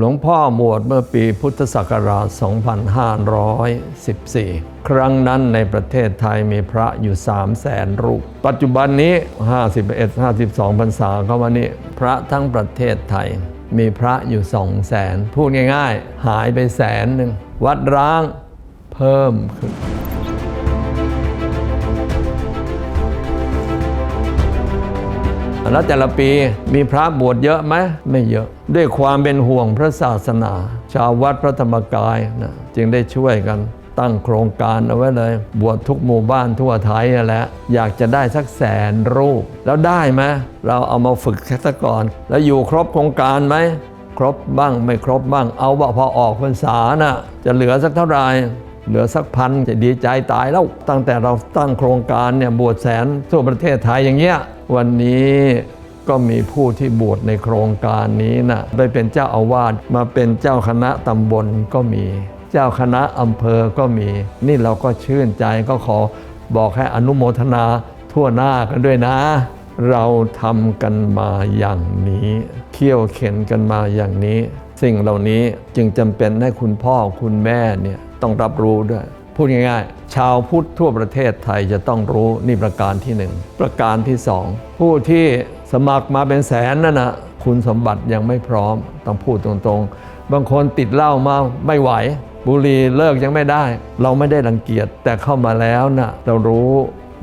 หลวงพ่อบวชเมื่อปีพุทธศักราช 2514 ครั้งนั้นในประเทศไทยมีพระอยู่ 3 0 0แสนรูป ปัจจุบันนี้ 51 52พรรษาเข้ามานี้พระทั้งประเทศไทย มีพระอยู่ 2 0 0แสนพูดง่าย ๆ หายไปแสนหนึ่ง วัดร้างเพิ่มขึ้น แล้วแต่ละปีมีพระบวชเยอะไหมไม่เยอะ ด้วยความเป็นห่วงพระศาสนา ชาววัดพระธรรมกายนะจึงได้ช่วยกันตั้งโครงการเอาไว้เลย บวชทุกหมู่บ้านทั่วไทยนั่นแหละอยากจะได้สักแสนรูป แล้วได้ไหมเราเอามาฝึกแค่สักก่อน แล้วอยู่ครบโครงการไหมครบบ้างไม่ครบบ้าง เอาว่าพอออกพรรษาน่ะจะเหลือสักเท่าไหร่ เหลือสักพันจะดีใจตายแล้วตั้งแต่เราตั้งโครงการเนี่ยบวชแสนทั่วประเทศไทยอย่างเงี้ยวันนี้ก็มีผู้ที่บวชในโครงการนี้นะไปเป็นเจ้าอาวาสมาเป็นเจ้าคณะตำบลก็มี เจ้าคณะอำเภอก็มี นี่เราก็ชื่นใจก็ขอบอกให้อนุโมทนาทั่วหน้ากันด้วยนะ เราทำกันมาอย่างนี้เคี่ยวเข็นกันมาอย่างนี้ สิ่งเหล่านี้จึงจำเป็นให้คุณพ่อคุณแม่เนี่ยต้องรับรู้ด้วย พูดง่ายๆ ชาวพุทธทั่วประเทศไทยจะต้องรู้นี่ประการที่หนึ่งประการที่สองผู้ที่สมัครมาเป็นแสนนั่นนะคุณสมบัติยังไม่พร้อมต้องพูดตรงๆ บางคนติดเหล้ามาไม่ไหว บุหรี่เลิกยังไม่ได้ เราไม่ได้รังเกียจแต่เข้ามาแล้วนะเรารู้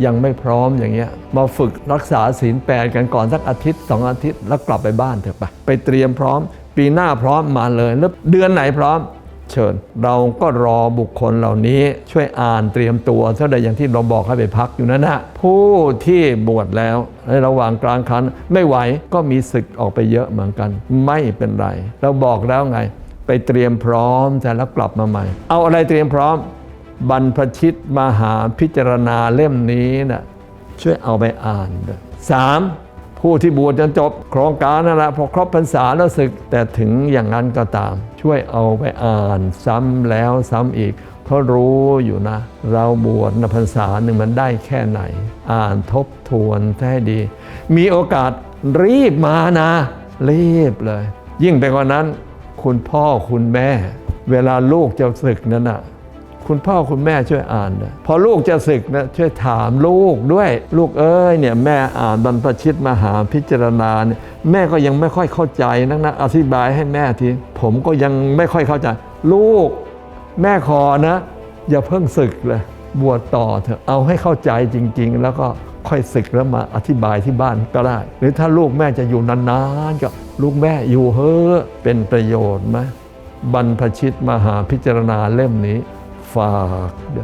ยังไม่พร้อมอย่างเงี้ยมาฝึกรักษาศีลแปดกันก่อนสักอาทิตย์สองอาทิตย์แล้วกลับไปบ้านเถอะไปไปเตรียมพร้อม ปีหน้าพร้อมมาเลยแล้วเดือนไหนพร้อม เชิญ เราก็รอบุคคลเหล่านี้ช่วยอ่านเตรียมตัวเท่าใดอย่างที่เราบอกให้ไปพักอยู่นั่นนะผู้ที่บวชแล้วในระหว่างกลางคันไม่ไหวก็มีศึกออกไปเยอะเหมือนกัน ไม่เป็นไร เราบอกแล้วไง ไปเตรียมพร้อมแต่แล้วกลับมาใหม่ เอาอะไรเตรียมพร้อม บรรพชิตมหาพิจารณาเล่มนี้นะช่วยเอาไปอ่านด้วยสาม ผู้ที่บวชจนจบโครงการนั่นแหละพอครบพรรษาแล้วศึก แต่ถึงอย่างนั้นก็ตาม ช่วยเอาไปอ่านซ้ำแล้วซ้ำอีก เพราะรู้อยู่นะ เราบวชในพรรษาหนึ่งมันได้แค่ไหน อ่านทบทวนให้ดี มีโอกาสรีบมานะ รีบเลย ยิ่งไปกว่านั้น คุณพ่อคุณแม่ เวลาลูกจะศึกนั้นน่ะ คุณพ่อคุณแม่ช่วยอ่านด้วยพอลูกจะศึกนะช่วยถามลูกด้วย ลูกเอ้ยเนี่ยแม่อ่านบรรพชิตมหาพิจารณาเนี่ยแม่ก็ยังไม่ค่อยเข้าใจนักนะอธิบายให้แม่ทีผมก็ยังไม่ค่อยเข้าใจ ลูกแม่ขอนะ อย่าเพิ่งศึกเลยบวชต่อเถอะเอาให้เข้าใจจริง ๆ แล้วก็ค่อยศึกแล้วมาอธิบายที่บ้านก็ได้ หรือถ้าลูกแม่จะอยู่นานๆก็ลูกแม่อยู่เฮ้อเป็นประโยชน์ไหมบรรพชิตมหาพิจารณาเล่มนี้ faqda